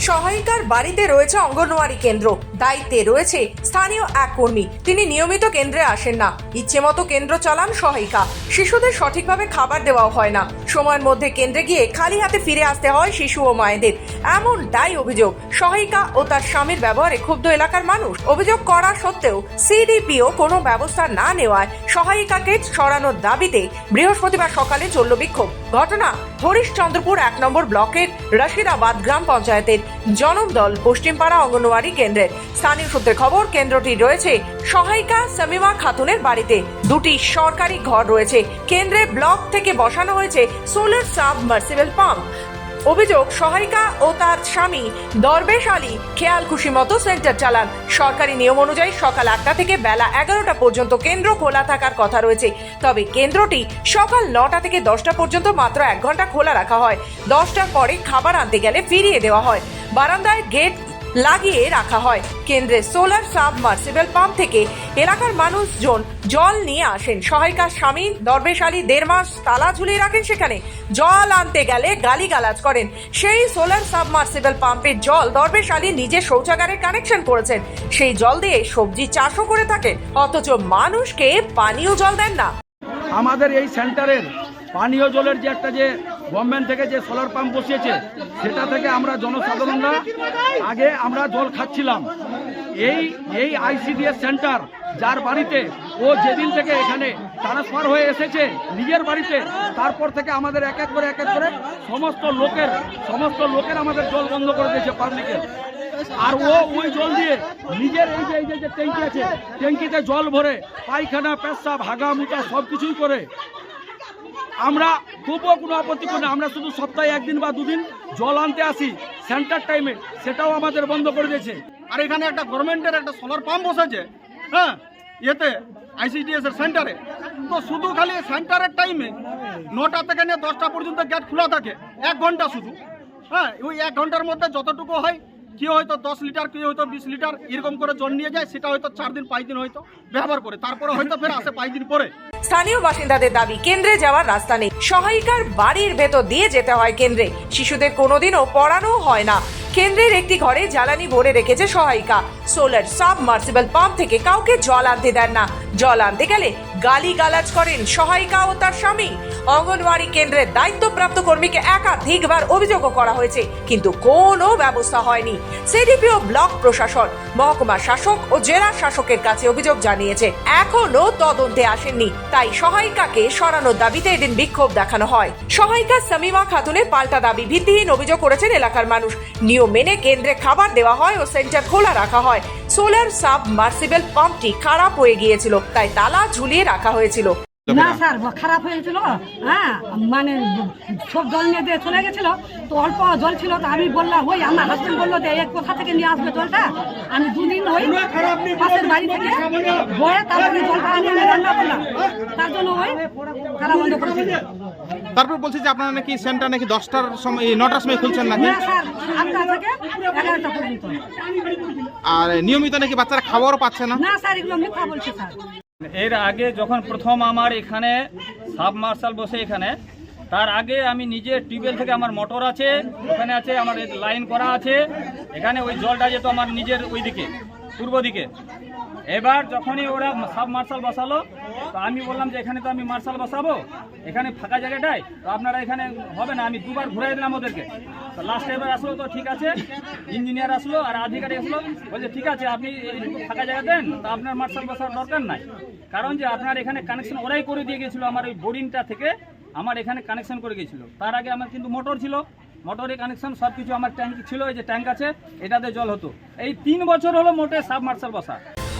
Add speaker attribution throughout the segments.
Speaker 1: সহায়িকার বাড়িতে রয়েছে অঙ্গনওয়াড়ি কেন্দ্র। দায়িত্বে রয়েছে স্থানীয় এক কর্মী। তিনি নিয়মিত কেন্দ্রে আসেন না। ইচ্ছে মতো কেন্দ্র চালান সহায়িকা শিশুদের সঠিকভাবে খাবার দেওয়াও হয় না। সময়ের মধ্যে কেন্দ্রে গিয়ে খালি হাতে ফিরে আসতে হয় শিশু ও মায়েদের। এমন এমনটাই অভিযোগ সহায়িকা ও তার স্বামীর ব্যবহারে ক্ষুব্ধ এলাকার মানুষ। অভিযোগ করা সত্ত্বেও সিডিপিও কোনো ব্যবস্থা না নেওয়ায় সহায়িকাকে সরানোর দাবিতে বৃহস্পতিবার সকালে চলল বিক্ষোভ। ঘটনা হরিশচন্দ্রপুর এক নম্বর ব্লকের রশিদাবাদ গ্রাম পঞ্চায়েতের জনদল পশ্চিমপাড়া অঙ্গনওয়াড়ি কেন্দ্রের স্থানীয় সূত্রে খবর, কেন্দ্রটি রয়েছে সহায়িকা সামিমা খাতুনের বাড়িতে। দুটি সরকারি ঘর রয়েছে। কেন্দ্রে ব্লক থেকে বসানো হয়েছে সোলার সাবমার্সিবল পাম্প। অভিযোগ, সহায়িকা ও তার স্বামী দরবেশ আলী খেয়াল খুশি মতো সেন্টার চালান। সরকারি নিয়ম অনুযায়ী সকাল আটটা থেকে বেলা এগারোটা পর্যন্ত কেন্দ্র খোলা থাকার কথা রয়েছে। তবে কেন্দ্রটি সকাল নটা থেকে দশটা পর্যন্ত মাত্র এক ঘণ্টা খোলা রাখা হয়। দশটার পরে খাবার আনতে গেলে ফিরিয়ে দেওয়া হয়। বারান্দায় গেট লাগিয়ে রাখা হয়। কেন্দ্রের সোলার সাবমার্সিবল পাম্প থেকে এলাকার মানুষজন জল নিয়ে আসেন। সহায়িকার স্বামী দরবেশ আলী দেড় মাস তালা ঝুলিয়ে রাখেন সেখানে। জল আনতে গেলে গালিগালাজ করেন। সেই সোলার সাবমার্সিবল পাম্পের জল দরবেশ আলী নিজের শৌচাগারে কানেকশন করেছেন। সেই জল দিয়ে সবজি চাষও করে থাকেন। অথচ মানুষকে পানীয় জল দেন না।
Speaker 2: আমাদের এই সেন্টারের পানীয় জলের যে একটা যে গভর্নমেন্ট থেকে যে সোলার পাম্প বসিয়েছে, সেটা থেকে আমরা জনসাধারণরা আগে আমরা জল খাচ্ছিলাম। এই এই আইসিডিএস সেন্টার যার বাড়িতে ও যেদিন থেকে এখানে ট্রান্সফার হয়ে এসেছে, নিজের বাড়িতে, তারপর থেকে আমাদের এক এক করে, এক এক করে সমস্ত লোকের সমস্ত লোকের আমাদের জল বন্ধ করে দিয়েছে পাবলিকের আর ও ওই জল দিয়ে নিজের এই যে, এই যে- ট্যাঙ্কি আছে, ট্যাঙ্কিতে জল ভরে পায়খানা, পেশাব হাগা মুটা সব কিছুই করে আমরা তবুও কোনো আপত্তি করি না। আমরা শুধু সপ্তাহে একদিন বা দুদিন জল আনতে আসি সেন্টার টাইমে সেটাও আমাদের বন্ধ করে দিয়েছে।
Speaker 3: আর এখানে একটা গভর্নমেন্টের একটা সোলার পাম্প বসেছে হ্যাঁ ইয়েতে আইসিডিএস এর সেন্টারে তো শুধু খালি সেন্টারের টাইমে নটা থেকে নিয়ে দশটা পর্যন্ত গেট খোলা থাকে, এক ঘণ্টা শুধু। হ্যাঁ ওই এক ঘণ্টার মধ্যে যতটুকু হয় কি হয়তো দশ লিটার, কি হয়তো বিশ লিটার এরকম করে জল নিয়ে যায়, সেটা হয়তো চার দিন, পাঁচ দিন হয়তো ব্যবহার করে। তারপরে হয়তো ফের আসে পাঁচ দিন পরে।
Speaker 1: স্থানীয় বাসিন্দাদের দাবি, কেন্দ্রে যাওয়ার রাস্তা নেই। সহায়িকার বাড়ির ভেতর দিয়ে যেতে হয় কেন্দ্রে। শিশুদের কোনোদিনও পড়ানো হয় না। কেন্দ্রের একটি ঘরে জ্বালানি ভরে রেখেছে সহায়িকা। সোলার সাব সাবমার্সিবল পাম্প থেকে কাউকে জল আনতে দেন না। জল আনতে গেলে গালি গালাজ করেন সহায়িকা ও তার স্বামী। অঙ্গনওয়াড়ি কেন্দ্রের দায়িত্বপ্রাপ্ত কর্মীকে একাধিকবার অভিযোগও করা হয়েছে, কিন্তু কোনো ব্যবস্থা হয়নি। সিডিপিও ব্লক প্রশাসন, মহকুমা শাসক ও জেলা শাসকের কাছে অভিযোগ জানিয়েছে এখনও তদন্তে আসেননি। তাই সহায়িকাকে সরানোর দাবিতে এদিন বিক্ষোভ দেখানো হয়। সহায়িকা সামিমা খাতুনের পাল্টা দাবি ভিত্তিহীন অভিযোগ করেছেন এলাকার মানুষ। নিয়ম মেনে কেন্দ্রে খাবার দেওয়া হয় ও সেন্টার খোলা রাখা হয়। সোলার সাবমার্সিবল পাম্পটি খারাপ হয়ে গিয়েছিল তাই তালা ঝুলিয়ে রাখা হয়েছিল।
Speaker 4: না স্যার খারাপ হয়েছিল হ্যাঁ মানে সব জল নিয়ে দিয়ে চলে গেছিল তো অল্প জল ছিল তো আমি বললাম ওই আমার হাজবেন্ড বলল যে এক কোথা থেকে নিয়ে আসবে জলটা? আমি দুদিন ওই পাশের বাড়ি থেকে বয়ে তারপরে জলটা আমি রান্না করলাম। তার জন্য ওই তারা বন্ধ করেছিল
Speaker 5: তারপর বলছি যে আপনারা নাকি সেন্টার নাকি দশটার সময় নটার সময় খুলছেন নাকি? আর নিয়মিত নাকি বাচ্চারা খাবারও পাচ্ছে না?
Speaker 4: না স্যার এগুলো মিথ্যা বলছে স্যার।
Speaker 6: এর আগে যখন প্রথম আমার এখানে সাবমার্শাল বসে এখানে, তার আগে আমি নিজে টিউবওয়েল থেকে আমার মোটর আছে, ওখানে আছে, আমার লাইন করা আছে, এখানে ওই জলটা যেত আমার নিজের ওইদিকে পূর্ব দিকে এবার যখনই ওরা সাব মার্শাল বসালো, তো আমি বললাম যে এখানে তো আমি মার্শাল বসাবো, এখানে ফাঁকা জায়গাটায়, তো আপনারা এখানে হবে না, আমি দুবার ঘুরাই দিলাম ওদেরকে। তো লাস্ট এবার আসলো তো ঠিক আছে ইঞ্জিনিয়ার আসলো আর আধিকারিক আসলো, বলছে ঠিক আছে, আপনি ফাঁকা জায়গা দেন, তো আপনার মার্শাল বসার দরকার নাই। কারণ যে আপনার এখানে কানেকশন ওরাই করে দিয়ে গেছিল, আমার ওই বোরিংটা থেকে আমার এখানে কানেকশন করে গেছিল। তার আগে আমার কিন্তু মোটর ছিল মোটরে কানেকশন সব কিছু আমার ট্যাঙ্ক ছিল, এই যে ট্যাঙ্ক আছে, এটাতে জল হতো। এই তিন বছর হলো মোটে সাবমার্শাল বসা।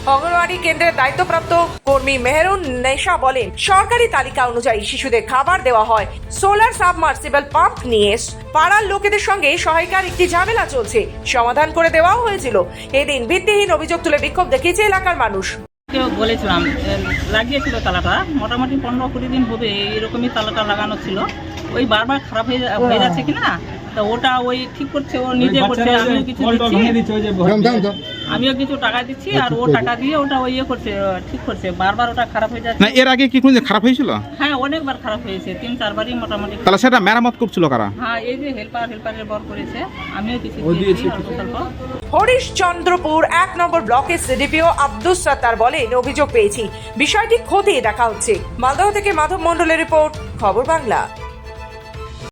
Speaker 1: অঙ্গনওয়াড়ি কেন্দ্রের দায়িত্বপ্রাপ্ত কর্মী মেহরুন নেশা বলেন, সরকারি তালিকা অনুযায়ী শিশুদের খাবার দেওয়া হয়। সোলার সাবমার্সিবল পাম্প নিয়ে পাড়ার লোকেদের সঙ্গে সহায়িকার একটি ঝামেলা চলছে। সমাধান করে দেওয়াও হয়েছিল। এদিন ভিত্তিহীন অভিযোগ তুলে বিক্ষোভ দেখিয়েছে এলাকার মানুষ।
Speaker 7: কেউ বলেছিলাম লাগিয়েছিল তালাটা। মোটামুটি পনেরো কুড়ি দিন হবে এইরকমই তালাটা লাগানো ছিল। ওই বারবার খারাপ হয়ে যাচ্ছে কিনা? তা ওটা ওই ঠিক করছে ও নিজে করছে আমিও কিছু দিচ্ছি। আমিও কিছু টাকা দিচ্ছি আর ও টাকা দিয়ে ওটা ওই ইয়ে করছে ঠিক করছে। বারবার ওটা খারাপ হয়ে যাচ্ছে।
Speaker 5: না এর আগে কি কোনো খারাপ হয়েছিল?
Speaker 7: হ্যাঁ অনেকবার খারাপ হয়েছে তিন চারবারই মোটামুটি
Speaker 5: তাহলে সেটা মেরামত করছিল কারা?
Speaker 7: হ্যাঁ এই যে হেল্পার হেল্পারের বর করেছে আমিও কিছু দিয়েছি
Speaker 1: হরিশচন্দ্রপুর এক নম্বর ব্লকের সিডিপিও আব্দুস সাত্তার বলেন অভিযোগ পেয়েছি। বিষয়টি খতিয়ে দেখা হচ্ছে। মালদহ থেকে মাধব মণ্ডলের রিপোর্ট খবর বাংলা।